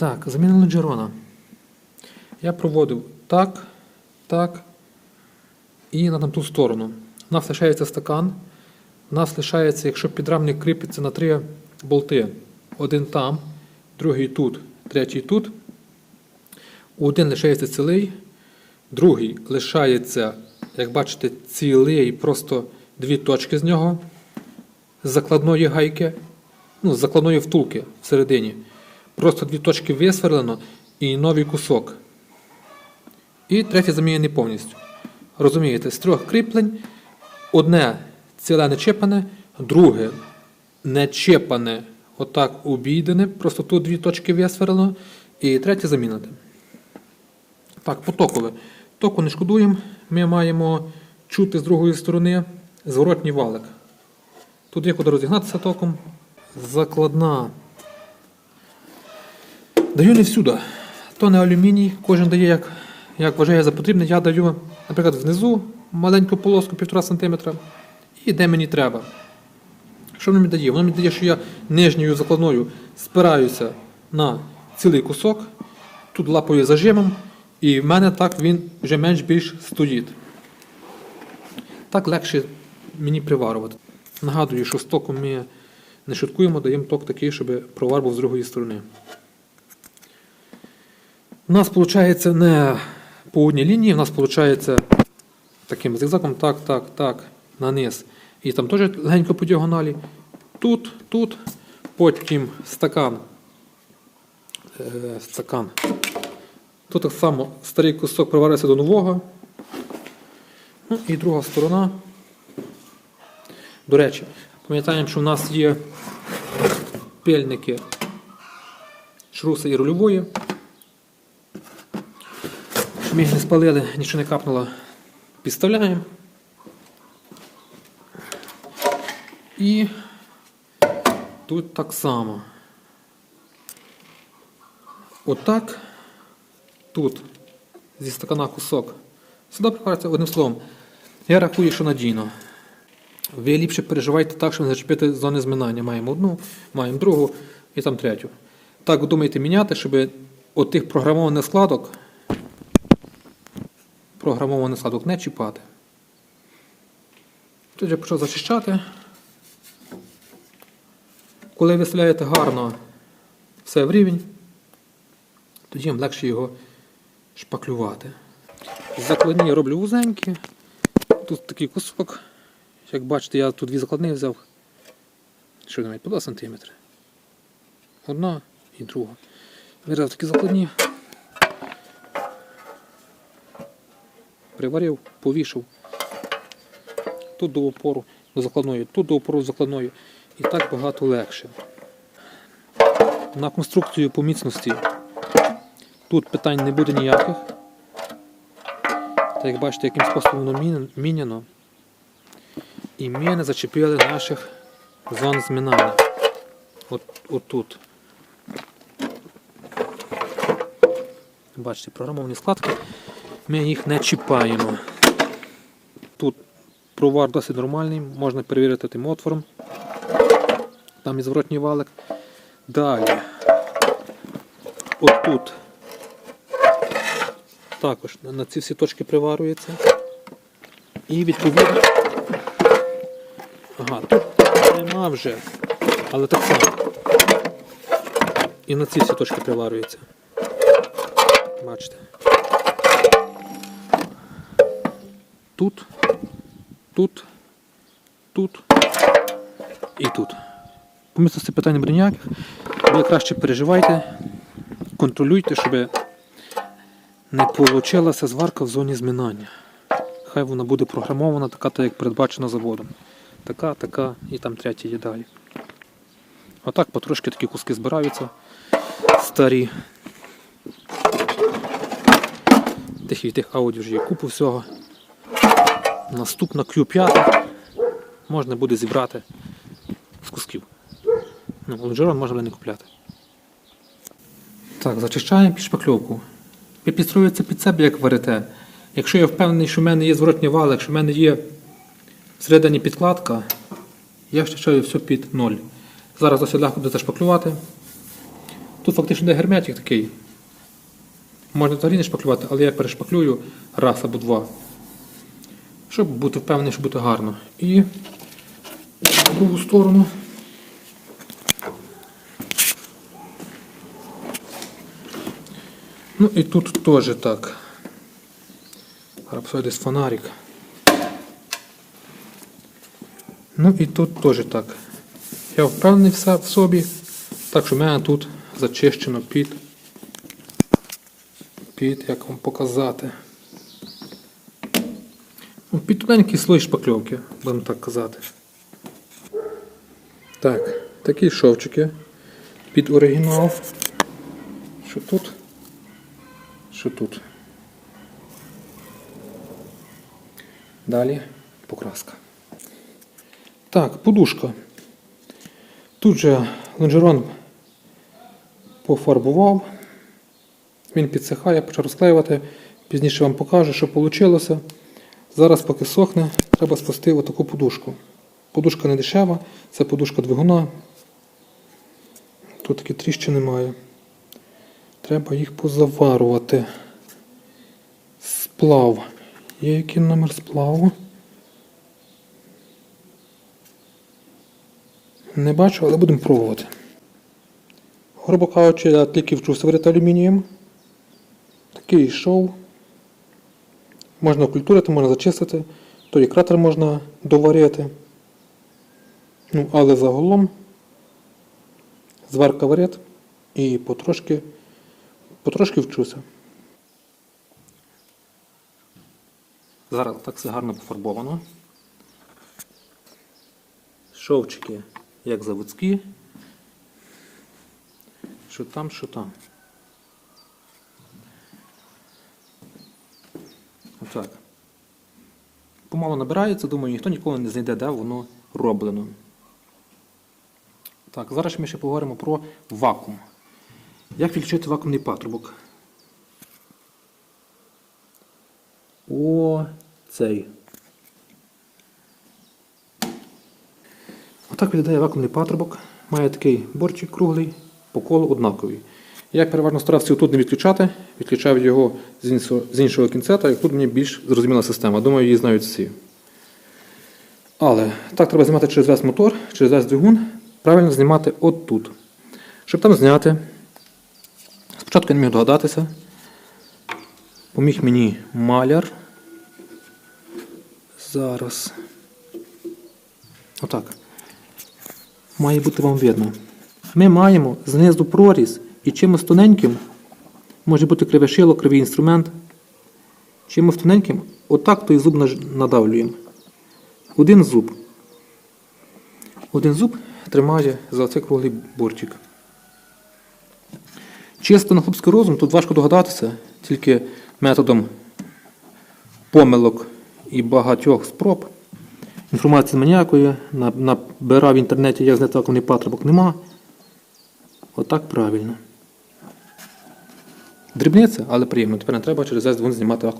Так, заміна лонжерона. Я проводив так, так і на ту сторону. У нас лишається стакан. У нас лишається, якщо підрамник кріпиться на три болти. Один там, другий тут, третій тут. Один лишається цілий, другий лишається, як бачите, цілий, просто дві точки з нього, з закладної гайки, ну, з закладної втулки всередині. Просто дві точки висверлено і новий кусок. І третє замінений повністю. Розумієте, з трьох кріплень одне ціле не чіпане, друге не чіпане, отак обійдене, просто тут дві точки висверлено, і третє замінити. Так, потокове. Току не шкодуємо. Ми маємо чути з другої сторони зворотній валик. Тут є куди розігнатися током. Закладна. Даю не всюди. То не алюміній, кожен дає як, як вважає за потрібне. Я даю, наприклад, внизу маленьку полоску 1,5 см і де мені треба. Що воно мені дає? Воно мені дає, що я нижньою закладною спираюся на цілий кусок, тут лапою зажимом, і в мене так він вже менш-більш стоїть. Так легше мені приварювати. Нагадую, що з ми не шуткуємо, даємо ток такий, щоб провар був з другої сторони. У нас виходить не по одній лінії, у нас виходить таким зигзагом, так, так, так, на низ. І там теж легенько по діагоналі. Тут, тут, потім стакан. Е, стакан. Тут так само старий кусок привариться до нового. Ну і друга сторона. До речі, пам'ятаємо, що в нас є пильники шруса і рульової. Їх не спалили, нічого не капнуло, підставляємо. І тут так само. Отак. Тут зі стакана кусок. Сюди прикладається одним словом. Я рахую, що надійно. Ви ліпше переживайте так, щоб не зачепити зони зминання. Маємо одну, маємо другу і там третю. Так думайте міняти, щоб тих програмованих складок програмований складок не чіпати. Тут я почав зачищати. Коли виставляєте гарно все в рівень, тоді вам легше його шпаклювати. Закладні я роблю вузенькі. Тут такий кусок. Як бачите, я тут дві закладні взяв. Що навіть по 2 см. Одна і друга. Вирізав такі закладні. Приварив, повішав. Тут до опору до закладної, тут до опору закладної. І так багато легше. На конструкцію по міцності тут питань не буде ніяких. Так як бачите, яким способом воно міня- міняно. І ми не зачепили наших зон зминання. От, от тут. Бачите, програмовані складки. Ми їх не чіпаємо. Тут провар досить нормальний, можна перевірити тим отвором. Там і зворотній валик. Далі. От тут також на- на ці всі точки приварюється. І відповідно. Ага, тут нема вже. Але так само. І на ці всі точки приварюється. Бачите. Тут, тут, тут і тут. По міцності питань буде ніяких. Ви краще переживайте, контролюйте, щоб не вийшла зварка в зоні зминання. Хай вона буде програмована, така, та, як передбачена заводом. Така, така і там третя є далі. Отак потрошки такі куски збираються старі. Тих і тих ауді вже є купу всього. Наступна Q5 можна буде зібрати з кусків. Ну, лонжерон можна буде не купляти. Так, зачищаємо під шпакльовку. Ви під себе, як варите. Якщо я впевнений, що в мене є зворотній вал, якщо в мене є всередині підкладка, я щищаю все під ноль. Зараз досить легко буде зашпаклювати. Тут фактично йде герметик такий. Можна взагалі не шпаклювати, але я перешпаклюю раз або два. Щоб бути впевнений, що буде гарно. І в другу сторону. Ну і тут теж так. Рапсой десь фонарик. Ну і тут теж так. Я впевнений в собі. Так що в мене тут зачищено під. Під, як вам показати. Ну, під тоненький слой шпакльовки, будемо так казати. Так, такі шовчики під оригінал. Що тут? Що тут? Далі покраска. Так, подушка. Тут же лонжерон пофарбував. Він підсихає, почав розклеювати. Пізніше вам покажу, що вийшло. Зараз, поки сохне, треба спасти отаку подушку. Подушка не дешева, це подушка двигуна. Тут такі тріщини немає. Треба їх позаварувати. Сплав. Є який номер сплаву? Не бачу, але будемо пробувати. Грубо кажучи, я тільки вчуся варити алюмінієм. Такий йшов. Можна окультурити, можна зачистити, той кратер можна доварити. Ну, але загалом зварка варит і потрошки, потрошки вчуся. Зараз так все гарно пофарбовано. Шовчики як заводські. Що там, що там. Отак. Помало набирається, думаю, ніхто ніколи не знайде, де воно роблено. Так, зараз ми ще поговоримо про вакуум. Як відключити вакуумний патрубок? О, цей. Отак виглядає вакуумний патрубок. Має такий борчик круглий, по колу однаковий. Я переважно старався тут не відключати, відключав його з іншого, кінця, так як тут мені більш зрозуміла система. Думаю, її знають всі. Але так треба знімати через весь мотор, через весь двигун. Правильно знімати отут. Щоб там зняти. Спочатку я не міг догадатися. Поміг мені маляр. Зараз. Отак. Має бути вам видно. Ми маємо знизу проріз і чимось тоненьким, може бути криве шило, кривий інструмент. Чимось тоненьким, отак той зуб надавлюємо. Один зуб. Один зуб тримає за цей круглий борчик. Чисто на хлопський розум тут важко догадатися, тільки методом помилок і багатьох спроб. Інформації ніякої, на- набирав в інтернеті, як знайти вакуумний патрубок, нема. Отак правильно. Дрібниця, але приємно. Тепер не треба через весь двигун знімати вакуум.